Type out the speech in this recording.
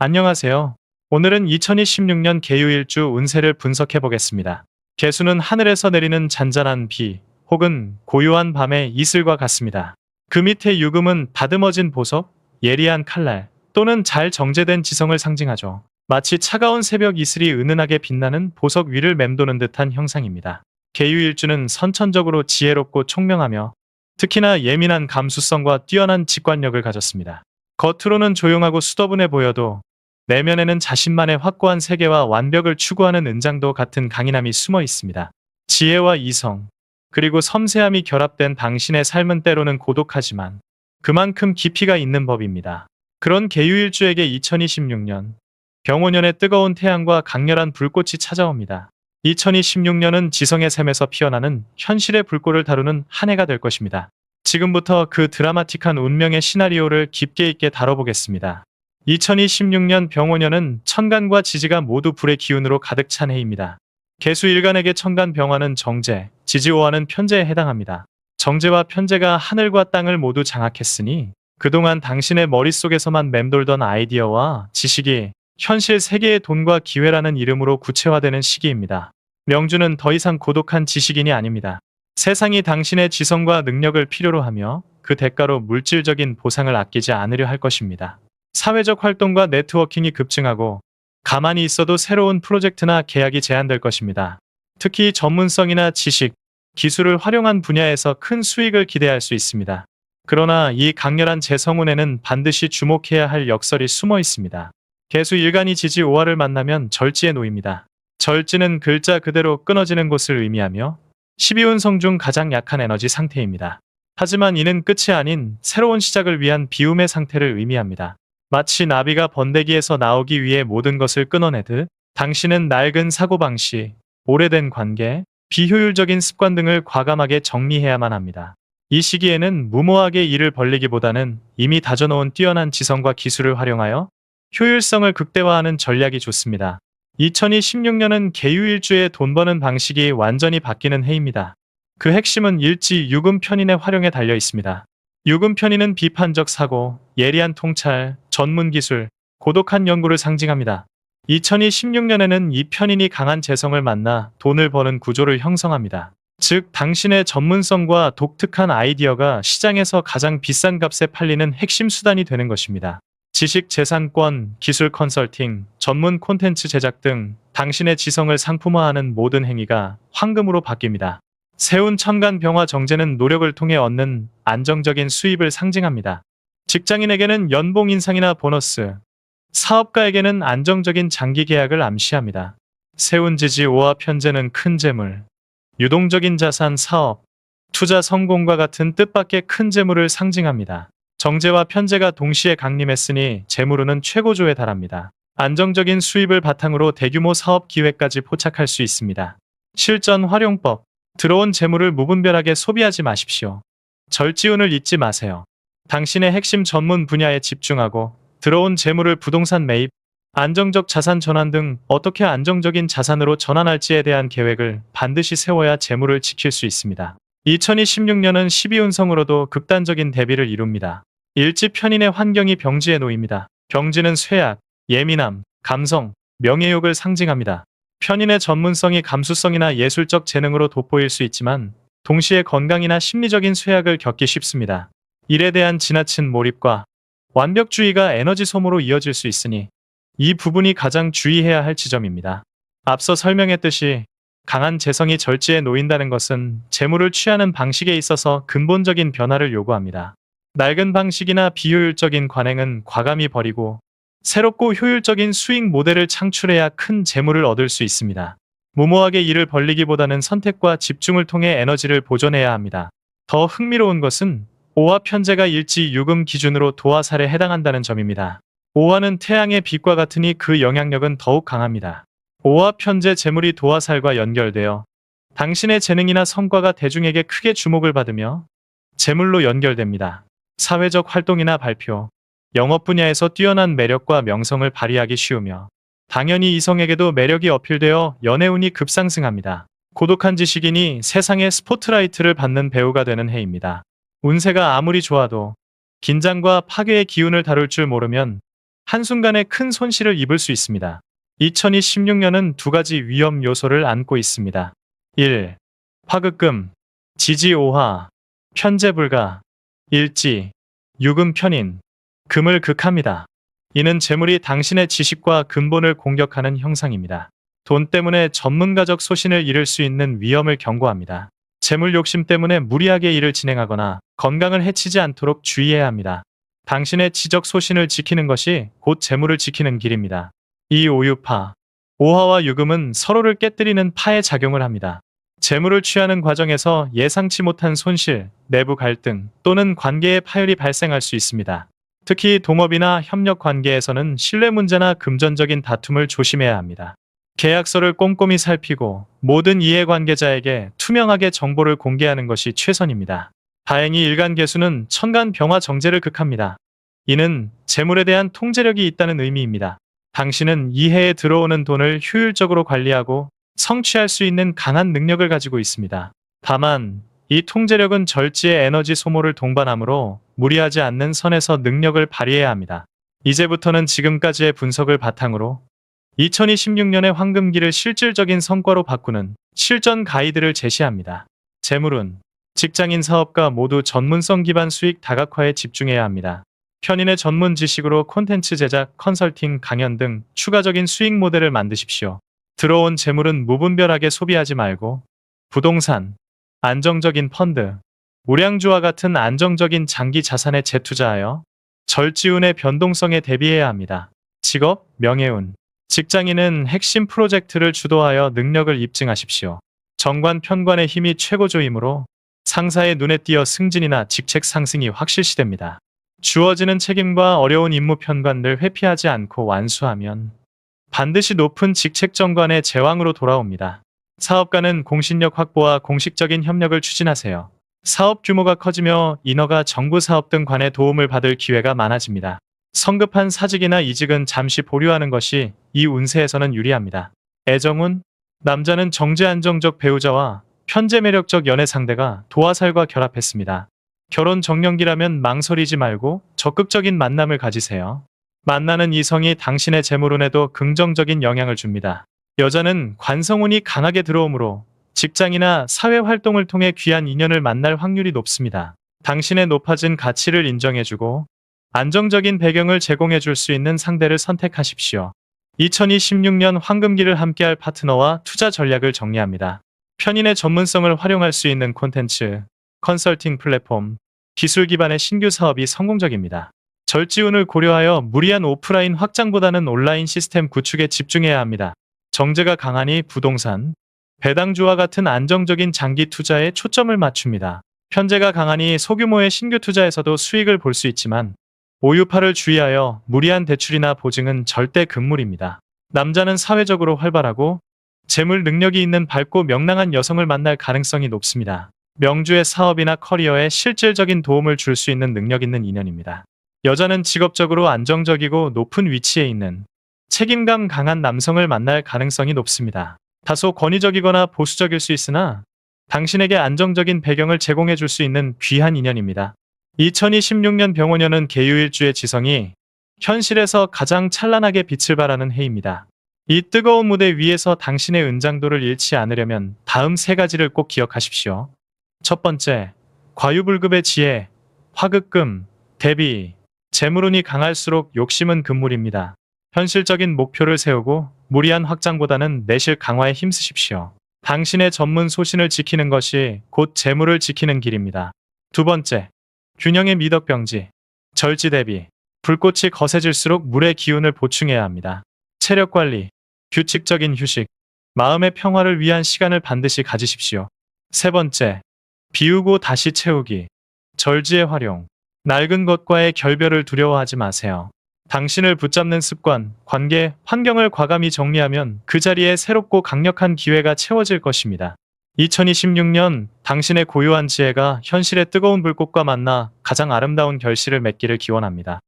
안녕하세요. 오늘은 2016년 개유일주 운세를 분석해 보겠습니다. 개수는 하늘에서 내리는 잔잔한 비 혹은 고요한 밤의 이슬과 같습니다. 그 밑에 유금은 다듬어진 보석, 예리한 칼날 또는 잘 정제된 지성을 상징하죠. 마치 차가운 새벽 이슬이 은은하게 빛나는 보석 위를 맴도는 듯한 형상입니다. 개유일주는 선천적으로 지혜롭고 총명하며 특히나 예민한 감수성과 뛰어난 직관력을 가졌습니다. 겉으로는 조용하고 수더분해 보여도 내면에는 자신만의 확고한 세계와 완벽을 추구하는 은장도 같은 강인함이 숨어 있습니다. 지혜와 이성, 그리고 섬세함이 결합된 당신의 삶은 때로는 고독하지만 그만큼 깊이가 있는 법입니다. 그런 개유일주에게 2026년 병오년의 뜨거운 태양과 강렬한 불꽃이 찾아옵니다. 2026년은 지성의 샘에서 피어나는 현실의 불꽃을 다루는 한 해가 될 것입니다. 지금부터 그 드라마틱한 운명의 시나리오를 깊게 있게 다뤄보겠습니다. 2026년 병오년은 천간과 지지가 모두 불의 기운으로 가득 찬 해입니다. 개수 일간에게 천간 병화는 정제, 지지오화는 편제에 해당합니다. 정제와 편제가 하늘과 땅을 모두 장악했으니 그동안 당신의 머릿속에서만 맴돌던 아이디어와 지식이 현실 세계의 돈과 기회라는 이름으로 구체화되는 시기입니다. 명주는 더 이상 고독한 지식인이 아닙니다. 세상이 당신의 지성과 능력을 필요로 하며 그 대가로 물질적인 보상을 아끼지 않으려 할 것입니다. 사회적 활동과 네트워킹이 급증하고 가만히 있어도 새로운 프로젝트나 계약이 제한될 것입니다. 특히 전문성이나 지식, 기술을 활용한 분야에서 큰 수익을 기대할 수 있습니다. 그러나 이 강렬한 재성운에는 반드시 주목해야 할 역설이 숨어 있습니다. 개수 일간이 지지 오화를 만나면 절지에 놓입니다. 절지는 글자 그대로 끊어지는 곳을 의미하며 12운성 중 가장 약한 에너지 상태입니다. 하지만 이는 끝이 아닌 새로운 시작을 위한 비움의 상태를 의미합니다. 마치 나비가 번데기에서 나오기 위해 모든 것을 끊어내듯 당신은 낡은 사고방식, 오래된 관계, 비효율적인 습관 등을 과감하게 정리해야만 합니다. 이 시기에는 무모하게 일을 벌리기보다는 이미 다져놓은 뛰어난 지성과 기술을 활용하여 효율성을 극대화하는 전략이 좋습니다. 2026년은 개유일주의 돈 버는 방식이 완전히 바뀌는 해입니다. 그 핵심은 일지 유금 편인의 활용에 달려 있습니다. 유금 편인은 비판적 사고, 예리한 통찰, 전문 기술, 고독한 연구를 상징합니다. 2016년에는 이 편인이 강한 재성을 만나 돈을 버는 구조를 형성합니다. 즉, 당신의 전문성과 독특한 아이디어가 시장에서 가장 비싼 값에 팔리는 핵심 수단이 되는 것입니다. 지식 재산권, 기술 컨설팅, 전문 콘텐츠 제작 등 당신의 지성을 상품화하는 모든 행위가 황금으로 바뀝니다. 세운 천간 병화 정제는 노력을 통해 얻는 안정적인 수입을 상징합니다. 직장인에게는 연봉 인상이나 보너스, 사업가에게는 안정적인 장기 계약을 암시합니다. 세운 지지 오화 편제는 큰 재물, 유동적인 자산 사업, 투자 성공과 같은 뜻밖의 큰 재물을 상징합니다. 정제와 편제가 동시에 강림했으니 재물운은 최고조에 달합니다. 안정적인 수입을 바탕으로 대규모 사업 기회까지 포착할 수 있습니다. 실전 활용법 들어온 재물을 무분별하게 소비하지 마십시오. 절지운을 잊지 마세요. 당신의 핵심 전문 분야에 집중하고 들어온 재물을 부동산 매입, 안정적 자산 전환 등 어떻게 안정적인 자산으로 전환할지에 대한 계획을 반드시 세워야 재물을 지킬 수 있습니다. 2016년은 12운성으로도 극단적인 대비를 이룹니다. 일지 편인의 환경이 병지에 놓입니다. 병지는 쇠약, 예민함, 감성, 명예욕을 상징합니다. 편인의 전문성이 감수성이나 예술적 재능으로 돋보일 수 있지만 동시에 건강이나 심리적인 쇠약을 겪기 쉽습니다. 일에 대한 지나친 몰입과 완벽주의가 에너지 소모로 이어질 수 있으니 이 부분이 가장 주의해야 할 지점입니다. 앞서 설명했듯이 강한 재성이 절지에 놓인다는 것은 재물을 취하는 방식에 있어서 근본적인 변화를 요구합니다. 낡은 방식이나 비효율적인 관행은 과감히 버리고 새롭고 효율적인 수익 모델을 창출해야 큰 재물을 얻을 수 있습니다. 무모하게 일을 벌리기보다는 선택과 집중을 통해 에너지를 보존해야 합니다. 더 흥미로운 것은 오화 편제가 일지 유금 기준으로 도화살에 해당한다는 점입니다. 오화는 태양의 빛과 같으니 그 영향력은 더욱 강합니다. 오화 편제 재물이 도화살과 연결되어 당신의 재능이나 성과가 대중에게 크게 주목을 받으며 재물로 연결됩니다. 사회적 활동이나 발표, 영업 분야에서 뛰어난 매력과 명성을 발휘하기 쉬우며 당연히 이성에게도 매력이 어필되어 연애운이 급상승합니다. 고독한 지식인이 세상의 스포트라이트를 받는 배우가 되는 해입니다. 운세가 아무리 좋아도 긴장과 파괴의 기운을 다룰 줄 모르면 한순간에 큰 손실을 입을 수 있습니다. 2016년은 두 가지 위험 요소를 안고 있습니다. 1. 화급금, 지지오화, 편제불가, 일지, 유금 편인, 금을 극합니다. 이는 재물이 당신의 지식과 근본을 공격하는 형상입니다. 돈 때문에 전문가적 소신을 잃을 수 있는 위험을 경고합니다. 재물 욕심 때문에 무리하게 일을 진행하거나 건강을 해치지 않도록 주의해야 합니다. 당신의 지적 소신을 지키는 것이 곧 재물을 지키는 길입니다. 이 오유파, 오화와 유금은 서로를 깨뜨리는 파의 작용을 합니다. 재물을 취하는 과정에서 예상치 못한 손실, 내부 갈등 또는 관계의 파열이 발생할 수 있습니다. 특히 동업이나 협력 관계에서는 신뢰 문제나 금전적인 다툼을 조심해야 합니다. 계약서를 꼼꼼히 살피고 모든 이해관계자에게 투명하게 정보를 공개하는 것이 최선입니다. 다행히 일간 개수는 천간 병화 정제를 극합니다. 이는 재물에 대한 통제력이 있다는 의미입니다. 당신은 이 해에 들어오는 돈을 효율적으로 관리하고 성취할 수 있는 강한 능력을 가지고 있습니다. 다만 이 통제력은 절지의 에너지 소모를 동반하므로 무리하지 않는 선에서 능력을 발휘해야 합니다. 이제부터는 지금까지의 분석을 바탕으로 2026년의 황금기를 실질적인 성과로 바꾸는 실전 가이드를 제시합니다. 재물은 직장인 사업가 모두 전문성 기반 수익 다각화에 집중해야 합니다. 편인의 전문 지식으로 콘텐츠 제작, 컨설팅, 강연 등 추가적인 수익 모델을 만드십시오. 들어온 재물은 무분별하게 소비하지 말고 부동산, 안정적인 펀드, 우량주와 같은 안정적인 장기 자산에 재투자하여 절지운의 변동성에 대비해야 합니다. 직업, 명예운. 직장인은 핵심 프로젝트를 주도하여 능력을 입증하십시오. 정관 편관의 힘이 최고조이므로 상사의 눈에 띄어 승진이나 직책 상승이 확실시됩니다. 주어지는 책임과 어려운 임무 편관을 회피하지 않고 완수하면 반드시 높은 직책 정관의 제왕으로 돌아옵니다. 사업가는 공신력 확보와 공식적인 협력을 추진하세요. 사업 규모가 커지며 인허가 정부 사업 등 관의 도움을 받을 기회가 많아집니다. 성급한 사직이나 이직은 잠시 보류하는 것이 이 운세에서는 유리합니다. 애정운 남자는 정제 안정적 배우자와 편제 매력적 연애 상대가 도화살과 결합했습니다. 결혼 정년기라면 망설이지 말고 적극적인 만남을 가지세요. 만나는 이성이 당신의 재물운에도 긍정적인 영향을 줍니다. 여자는 관성운이 강하게 들어오므로 직장이나 사회 활동을 통해 귀한 인연을 만날 확률이 높습니다. 당신의 높아진 가치를 인정해주고 안정적인 배경을 제공해 줄 수 있는 상대를 선택하십시오. 2026년 황금기를 함께할 파트너와 투자 전략을 정리합니다. 편인의 전문성을 활용할 수 있는 콘텐츠, 컨설팅 플랫폼, 기술 기반의 신규 사업이 성공적입니다. 절지운을 고려하여 무리한 오프라인 확장보다는 온라인 시스템 구축에 집중해야 합니다. 정제가 강하니 부동산, 배당주와 같은 안정적인 장기 투자에 초점을 맞춥니다. 현재가 강하니 소규모의 신규 투자에서도 수익을 볼 수 있지만 오유파를 주의하여 무리한 대출이나 보증은 절대 금물입니다. 남자는 사회적으로 활발하고 재물 능력이 있는 밝고 명랑한 여성을 만날 가능성이 높습니다. 명주의 사업이나 커리어에 실질적인 도움을 줄 수 있는 능력 있는 인연입니다. 여자는 직업적으로 안정적이고 높은 위치에 있는 책임감 강한 남성을 만날 가능성이 높습니다. 다소 권위적이거나 보수적일 수 있으나 당신에게 안정적인 배경을 제공해 줄 수 있는 귀한 인연입니다. 2026년 병원년은 개유일주의 지성이 현실에서 가장 찬란하게 빛을 발하는 해입니다. 이 뜨거운 무대 위에서 당신의 은장도를 잃지 않으려면 다음 세 가지를 꼭 기억하십시오. 첫 번째, 과유불급의 지혜, 화급금, 대비, 재물운이 강할수록 욕심은 금물입니다. 현실적인 목표를 세우고 무리한 확장보다는 내실 강화에 힘쓰십시오. 당신의 전문 소신을 지키는 것이 곧 재물을 지키는 길입니다. 두 번째, 균형의 미덕병지, 절지 대비, 불꽃이 거세질수록 물의 기운을 보충해야 합니다. 체력 관리, 규칙적인 휴식, 마음의 평화를 위한 시간을 반드시 가지십시오. 세 번째, 비우고 다시 채우기, 절지의 활용, 낡은 것과의 결별을 두려워하지 마세요. 당신을 붙잡는 습관, 관계, 환경을 과감히 정리하면 그 자리에 새롭고 강력한 기회가 채워질 것입니다. 2026년 당신의 고유한 지혜가 현실의 뜨거운 불꽃과 만나 가장 아름다운 결실을 맺기를 기원합니다.